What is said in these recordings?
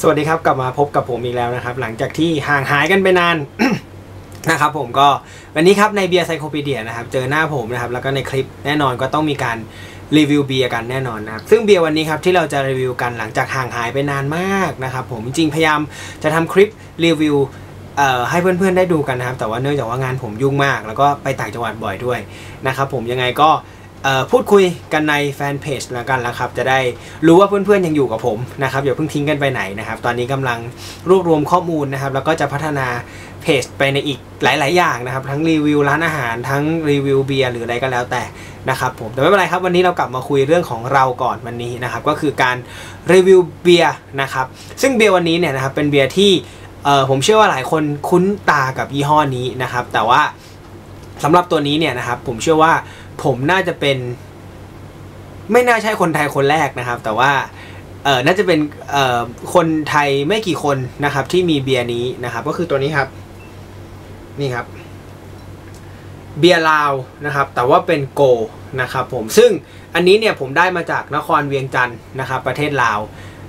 สวัสดีครับ กลับมาพบกับผมอีกแล้วนะครับ หลังจากที่ห่างหายกันไปนาน นะครับผมก็วันนี้ครับในเบียร์ไซโคปีเดียนะครับเจอหน้าผมนะครับ แล้วก็ในคลิปแน่นอนก็ต้องมีการรีวิวเบียร์กันแน่นอนนะครับ ซึ่งเบียร์วันนี้ครับที่เราจะรีวิวกันหลังจากห่างหายไปนานมากนะครับผมจริงพยายามจะทำคลิปรีวิวให้เพื่อนๆได้ดูกันนะครับ แต่ว่าเนื่องจากว่างานผมยุ่งมาก แล้วก็ไปต่างจังหวัดบ่อยด้วยนะครับผมยังไงก็ พูดคุยกันในแฟนเพจแล้วกันนะครับ จะได้รู้ว่าเพื่อนๆยังอยู่กับผมนะครับอย่าเพิ่งทิ้งกันไปไหนนะครับ ตอนนี้กำลังรวบรวมข้อมูลนะครับ แล้วก็จะพัฒนาเพจไปในอีกหลาย ๆ อย่างนะครับ ทั้งรีวิวร้านอาหารทั้งรีวิวเบียร์หรืออะไรก็แล้วแต่นะครับผมแต่ไม่เป็นไรครับวันนี้เรากลับมาคุยเรื่องของเราก่อนวันนี้นะครับ ก็คือการรีวิวเบียร์นะครับซึ่งเบียร์วันนี้เนี่ยนะครับเป็นเบียร์ที่ผมเชื่อว่าหลายคนคุ้นตากับยี่ห้อนี้นะครับ แต่ว่า สำหรับตัวนี้เนี่ยนะครับผมเชื่อว่าผมน่าจะเป็น ไม่น่าใช่คนไทยคนแรกนะครับ แต่ว่าเออน่าจะเป็นเออคนไทยไม่กี่คนนะครับ ที่มีเบียร์นี้นะครับ ก็คือตัวนี้ครับ นี่ครับ เบียร์ลาวนะครับ แต่ว่าเป็นโกนะครับ ผมซึ่งอันนี้เนี่ยผมได้มาจากนครเวียงจันทร์นะครับ ประเทศลาว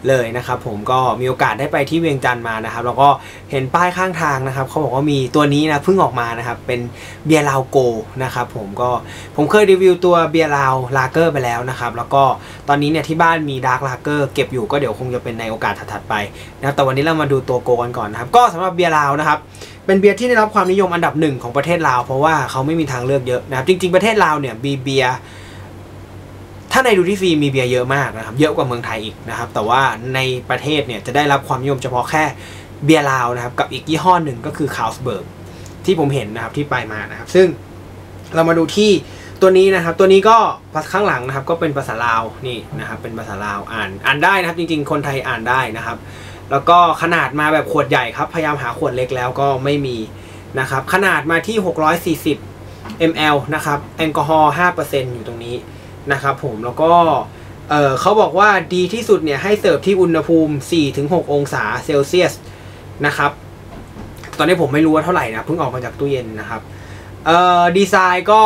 เลยนะครับผมก็มีโอกาสได้ไปที่เวียงจันทร์มานะครับแล้วก็เห็นป้ายข้างทางนะครับเขาบอกว่ามีตัวนี้นะเพิ่งออกมานะครับเป็นเบียร์ลาวโกนะครับผมก็ผมเคยรีวิวตัวเบียร์ลาวลาเกอร์ไปแล้วนะครับแล้วก็ตอนนี้เนี่ยที่บ้านมีดาร์กลาเกอร์เก็บอยู่ก็เดี๋ยวคงจะเป็นในโอกาสถัดๆไปนะครับแต่วันนี้เรามาดูตัวโกกันก่อนนะครับก็สำหรับเบียร์ลาวนะครับเป็นเบียร์ที่ได้รับความนิยมอันดับหนึ่งของประเทศลาวเพราะว่าเขาไม่มีทางเลือกเยอะนะครับจริง ๆประเทศลาวเนี่ยมีเบียร์ ถ้าในดูที่ฟรีมีเบียร์เยอะมากนะครับ เยอะกว่าเมืองไทยอีกนะครับ แต่ว่าในประเทศเนี่ยจะได้รับความนิยมเฉพาะแค่เบียร์ลาวนะครับ กับอีกยี่ห้อหนึ่งก็คือคา l สเบิร์กที่ผมเห็นนะครับที่ไปมานะครับ ซึ่งเรามาดูที่ตัวนี้นะครับ ตัวนี้ก็ข้างหลังนะครับ ก็เป็นภาษาลาวนี่นะครับ เป็นภาษาลาวอ่านอ่านได้นะครับ จริง ๆ คนไทยอ่านได้นะครับ แล้วก็ขนาดมาแบบขวดใหญ่ครับ พยายามหาขวดเล็กแล้วก็ไม่มีนะครับ ขนาดมาที่ 640 ml นะครับ แอลกอฮอล์5%อยู่ตรงนี้ นะครับผมแล้วก็เเขาบอกว่าดีที่สุดเนี่ยให้เสิร์ฟที่อุณหภูมิ 4-6 องศาเซลเซียสนะครับ ตอนนี้ผมไม่รู้ว่าเท่าไหร่นะเพิ่งออกมาจากตู้เย็นนะครับเดีไซน์ก็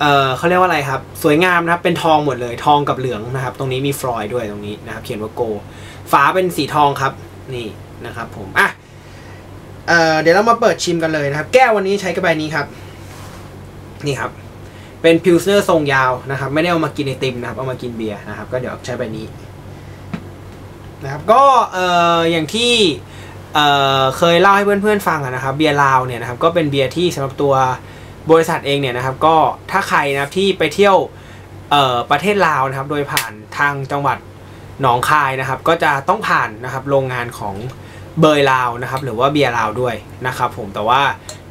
เออเขาเรียกว่าอะไรครับ สวยงามนะครับ เป็นทองหมดเลย ทองกับเหลืองนะครับ ตรงนี้มีฟลอยด์ด้วยตรงนี้นะครับ เขียนว่าโก ฝาเป็นสีทองครับ นี่นะครับ ผม อะเอเดี๋ยวเรามาเปิดชิมกันเลยนะครับ แก้ววันนี้ใช้กระบานี้ครับ นี่ครับ เป็นพิลเนอร์ทรงยาวนะครับ ไม่ได้เอามากินไอติมนะครับ เอามากินเบียร์นะครับ ก็เดี๋ยวใช้ใบนี้นะครับ ก็เอ่ออย่างที่เอ่อเคยเล่าให้เพื่อนๆฟังนะครับ เบียร์ลาวเนี่ยนะครับ ก็เป็นเบียร์ที่สำหรับตัวบริษัทเองเนี่ยนะครับ ก็ถ้าใครนะครับที่ไปเที่ยวเอ่อประเทศลาวนะครับ โดยผ่านทางจังหวัดหนองคายนะครับ ก็จะต้องผ่านนะครับโรงงานของเบยลาวนะครับ หรือว่าเบียร์ลาวด้วยนะครับ ผมแต่ว่า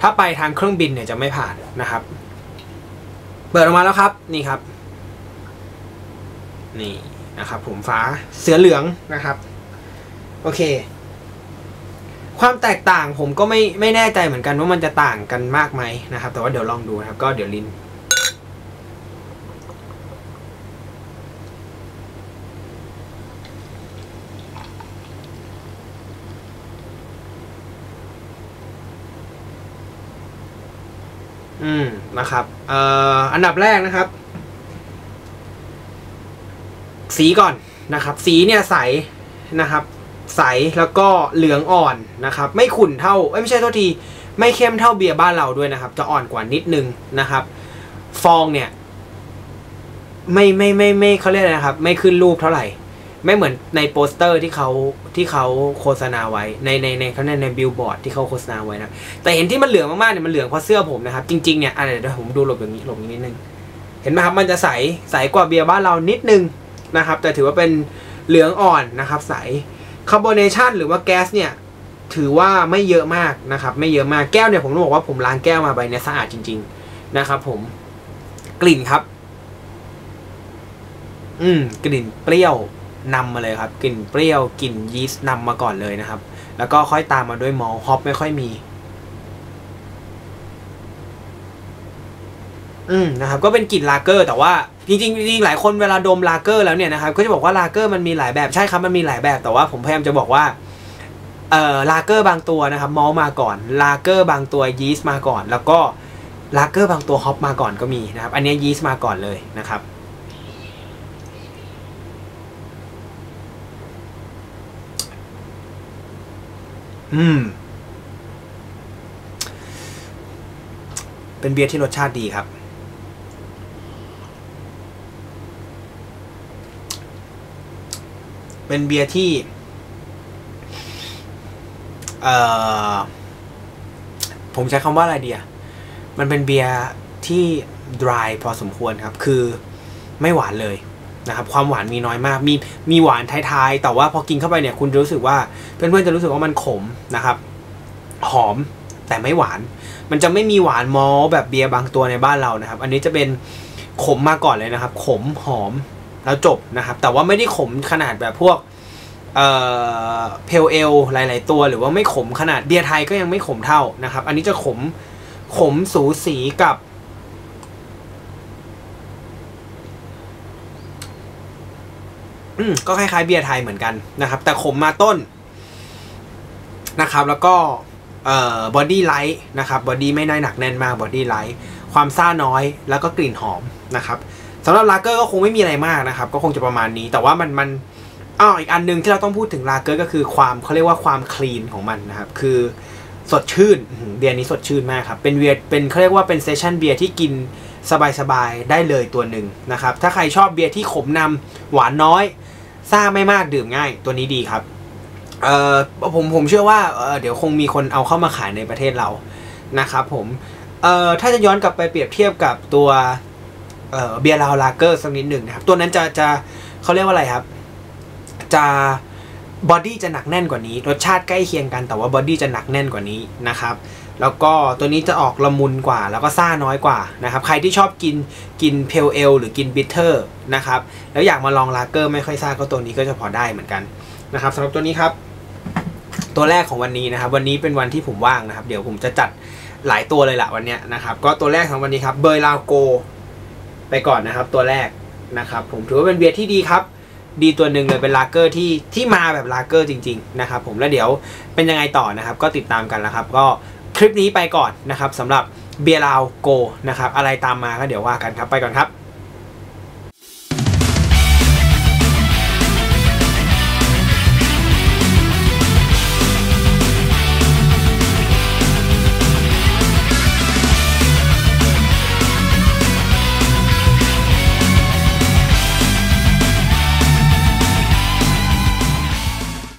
ถ้าไปทางเครื่องบินเนี่ยจะไม่ผ่านนะครับ เปิดออกมาแล้วครับ นี่ครับ นี่นะครับ ผมฟ้าเสือเหลืองนะครับ โอเค ความแตกต่างผมก็ไม่ไม่แน่ใจเหมือนกันว่ามันจะต่างกันมากไหมนะครับ แต่ว่าเดี๋ยวลองดูนะครับ ก็เดี๋ยวลินอืมนะครับ อันดับแรกนะครับ สีก่อนนะครับ สีเนี่ยใสนะครับ ใสแล้วก็เหลืองอ่อนนะครับ ไม่ขุ่นเท่าไม่ใช่โทษที ไม่เข้มเท่าเบียร์บ้านเราด้วยนะครับ จะอ่อนกว่านิดนึงนะครับ ฟองเนี่ย ไม่ไม่ไม่ไม่เขาเรียกอะไรนะครับ ไม่ขึ้นรูปเท่าไหร่ ไม่เหมือนในโปสเตอร์ที่เขาที่เขาโฆษณาไว้ในในในเขาในในบิลบอร์ดที่เขาโฆษณาไว้นะแต่เห็นที่มันเหลืองมากๆเนี่ยมันเหลืองเพราะเสื้อผมนะครับ จริงๆเนี่ยอะไรเดี๋ยวผมดูหลบอย่างนี้หลบอย่างนี้นิดนึงเห็นไหมครับมันจะใสใสกว่าเบียร์บ้านเรานิดนึงนะครับ แต่ถือว่าเป็นเหลืองอ่อนนะครับ ใสคาร์บอเนชันหรือว่าแก๊สเนี่ยถือว่าไม่เยอะมากนะครับ ไม่เยอะมากแก้วเนี่ยผมต้องบอกว่าผมล้างแก้วมาใบเนี่ยสะอาดจริง ๆนะครับ ผมกลิ่นครับ อืม กลิ่นเปรี้ยว นำมาเลยครับกลิ่นเปรี้ยวกลิ่นยีสต์นำมาก่อนเลยนะครับ แล้วก็ค่อยตามมาด้วยมอลฮอปไม่ค่อยมี อืมนะครับ ก็เป็นกลิ่นลาเกอร์ แต่ว่าจริงๆจริงๆหลายคนเวลาดมลาเกอร์แล้วเนี่ยนะครับก็จะบอกว่าลาเกอร์มันมีหลายแบบใช่ครับมันมีหลายแบบแต่ว่าผมพยายามจะบอกว่าเอ่อลาเกอร์บางตัวนะครับมอลมาก่อนลาเกอร์บางตัวยีสต์มาก่อน แล้วก็ลาเกอร์บางตัวฮอปมาก่อนก็มีนะครับ อันนี้ยีสต์มาก่อนเลยนะครับ อืม เป็นเบียร์ที่รสชาติดีครับ เป็นเบียร์ที่ เอ่อ ผมใช้คำว่าอะไรเดียมันเป็นเบียร์ที่ dry พอสมควรครับ คือไม่หวานเลย นะครับความหวานมีน้อยมาก มีมีหวานท้ายๆ แต่ว่าพอกินเข้าไปเนี่ยคุณจะรู้สึกว่าเพื่อนๆจะรู้สึกว่ามันขมนะครับ หอมแต่ไม่หวาน มันจะไม่มีหวานมอลแบบเบียร์บางตัวในบ้านเรานะครับ อันนี้จะเป็นขมมาก่อนเลยนะครับ ขมหอมแล้วจบนะครับ แต่ว่าไม่ได้ขมขนาดแบบพวกเอ่อเพลเอลหลาย ๆ ตัว หรือว่าไม่ขมขนาดเบียร์ไทยก็ยังไม่ขมเท่านะครับ อันนี้จะขมขมสูสีกับ อืมก็คล้ายๆเบียร์ไทยเหมือนกันนะครับ แต่ขมมาต้นนะครับ แล้วก็เอ่อบอดี้ไลท์นะครับบอดี้ไม่ได้หนักแน่นมากบอดี้ไลท์ความซ่าน้อยแล้วก็กลิ่นหอมนะครับสำหรับลาเกอร์ก็คงไม่มีอะไรมากนะครับ ก็คงจะประมาณนี้ แต่ว่ามันมันอ้าวอีกอันหนึงที่เราต้องพูดถึงลาเกอร์ก็คือความเขาเรียกว่าความคลีนของมันนะครับ คือสดชื่นเบียร์นี้สดชื่นมากครับ เป็นเบียร์เป็นเขาเรียกว่าเป็นเซสชั่นเบียร์ที่กินสบายๆ ได้เลยตัวหนึ่งนะครับ ถ้าใครชอบเบียร์ที่ขมนำหวานน้อย ซ่าไม่มากดื่มง่ายตัวนี้ดีครับเออผมผมเชื่อว่าเเดี๋ยวคงมีคนเอาเข้ามาขายในประเทศเรานะครับผมเออถ้าจะย้อนกลับไปเปรียบเทียบกับตัวเออเบียร์ลาวลาเกอร์สักนิดหนึ่งนะครับ ตัวนั้นจะจะเขาเรียกว่าอะไรครับ จะบอดี้จะหนักแน่นกว่านี้ รสชาติใกล้เคียงกันแต่ว่าบอดี้จะหนักแน่นกว่านี้นะครับ แล้วก็ตัวนี้จะออกละมุนกว่า แล้วก็ซ่าน้อยกว่านะครับ ใครที่ชอบกินกินเพลเอลหรือกินบิทเทอร์นะครับ แล้วอยากมาลองลาเกอร์ไม่ค่อยซ่าก็ตัวนี้ก็จะพอได้เหมือนกันนะครับสำหรับตัวนี้ครับ ตัวแรกของวันนี้นะครับ วันนี้เป็นวันที่ผมว่างนะครับ เดี๋ยวผมจะจัดหลายตัวเลยละวันนี้นะครับ ก็ตัวแรกของวันนี้ครับเบอร์ลาโก ไปก่อนนะครับ ตัวแรกนะครับ ผมถือว่าเป็นเบียร์ที่ดีครับดีตัวหนึ่งเลยเป็นลาเกอร์ที่ที่มาแบบลาเกอร์จริง ๆ นะครับ ผมแล้วเดี๋ยวเป็นยังไงต่อนะครับ ก็ติดตามกันแล้วครับ ก็ คลิปนี้ไปก่อนนะครับสำหรับเบียร์ลาวโกนะครับอะไรตามมาก็เดี๋ยวว่ากันครับไปก่อนครับ